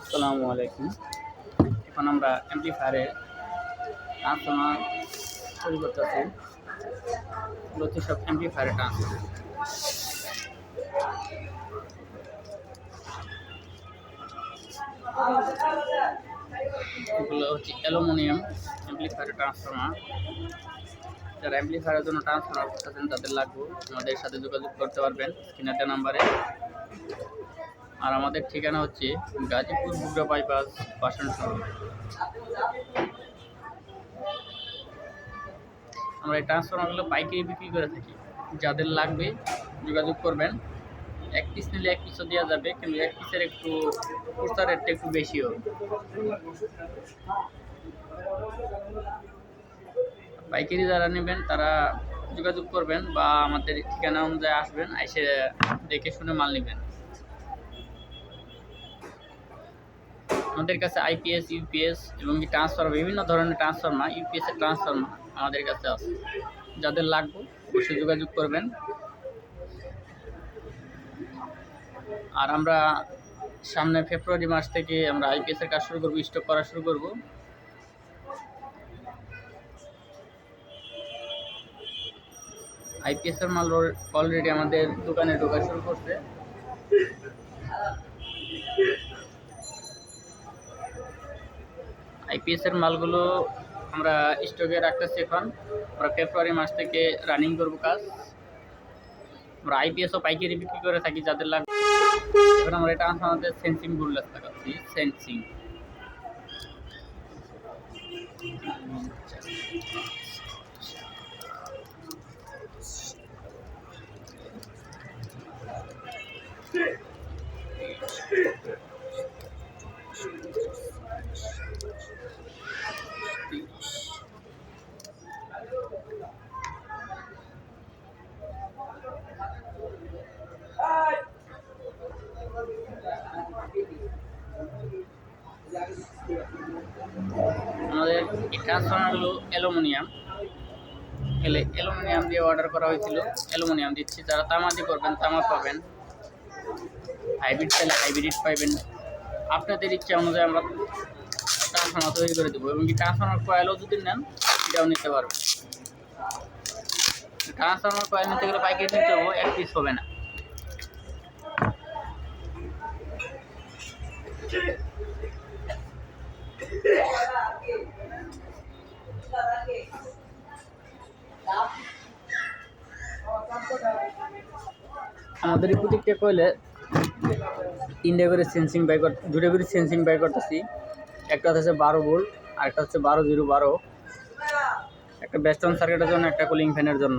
আসসালামু আলাইকুম। এখন আমরা অ্যাম্পলিফায়ারের ট্রান্সফর্মার তৈরি করতেছি। লতি সব অ্যাম্পলিফায়ারের ট্রান্সফর্মার এগুলো হচ্ছে অ্যালুমিনিয়াম অ্যাম্পলিফায়ারের ট্রান্সফর্মার যারা অ্যাম্পলিফায়ারের জন্য ট্রান্সফর্মার করতেছেন, তাদের লাগবে। আমাদের সাথে যোগাযোগ করতে পারবেন স্ক্রিনাতে নাম্বারে। আর আমাদের ঠিকানা হচ্ছে গাজীপুর বুগরা বাইপাস বাসন আমরা এই ট্রান্সফর্মারগুলো পাইকারি বিক্রি করে থাকি। যাদের লাগবে, যোগাযোগ করবেন। এক পিস নিলে এক পিসও দেওয়া যাবে, কিন্তু এক পিসের একটু খুচরা রেটটা একটু বেশি হবে পাইকারি যারা নেবেন, তারা যোগাযোগ করবেন বা আমাদের ঠিকানা অনুযায়ী আসবেন, এসে দেখে শুনে মাল নেবেন। আমাদের কাছে আইপিএস ইউপিএস এবং কি ট্রান্সফার বিভিন্ন ধরনের ট্রান্সফার্মার ইউপিএস এর ট্রান্সফার্মার আমাদের কাছে আছে। যাদের লাগবে, অবশ্যই যোগাযোগ করবেন। আর আমরা সামনে ফেব্রুয়ারি মাস থেকে আমরা আইপিএস এর কাজ শুরু করব স্টক করা শুরু করব। আইপিএস এর মাল অলরেডি আমাদের দোকানে ঢোকা শুরু করছে। আইপিএস এর মালগুলো আমরা স্টকে রাখতেছি এখন। আমরা ফেব্রুয়ারি মাস থেকে রানিং করব কাজ। আমরা আইপিএসও পাইকারি বিক্রি করে থাকি যাদের লাগবে এখন আমরা এটা আমাদের সেন্সিংগুলো লাগাচ্ছি সেন্সিং আমাদের এই ট্রান্সফর্মারগুলো অ্যালুমিনিয়াম। এলে অ্যালুমিনিয়াম দিয়ে অর্ডার করা হয়েছিল। অ্যালুমিনিয়াম দিচ্ছি। যারা তামা দিয়ে করবেন তামা পাবেন। হাইব্রিড চাইলে হাইব্রিড পাইবেন। আপনাদের ইচ্ছা অনুযায়ী আমরা ট্রান্সফর্মার তৈরি করে দেবো এবং কি ট্রান্সফর্মার কয়েলও যদি নেন, সেটাও নিতে পারবেন। ট্রান্সফর্মার কয়েল নিতে গেলে পাইকারি নিতে হবে, এক পিস হবে না। আমাদের প্রতিক্রিয়া কইলে ইন্ডিয়া করে সেন্সিং বাই কর দুটো করে সেন্সিং বাই করতেছি। একটা হচ্ছে বারো ভোল্ট, আর একটা হচ্ছে বারো জিরো বারো। একটা বেস্টন সার্কিটের জন্য, একটা কুলিং ফ্যানের জন্য।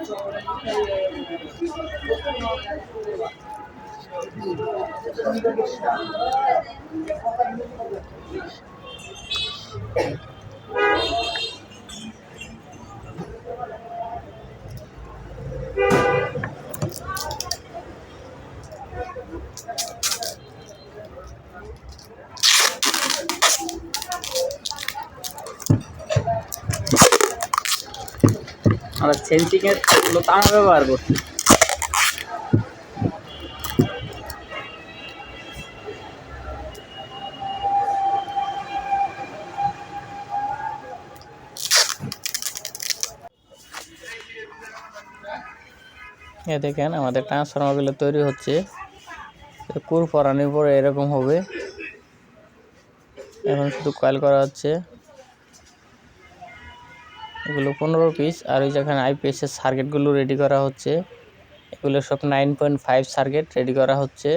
সেন্সিং এরগুলো তামা ব্যবহার করছি। এ দেখেন, আমাদের ট্রান্সফর্মারগুলো তৈরি হচ্ছে। কুর পরানোর পরে এরকম হবে। এখন শুধু কয়েল করা হচ্ছে। এগুলো পনেরো পিস আর ওই যেখানে আইপিএসের সার্কিটগুলো রেডি করা হচ্ছে। এগুলো সব nine point five circuit ready করা হচ্ছে।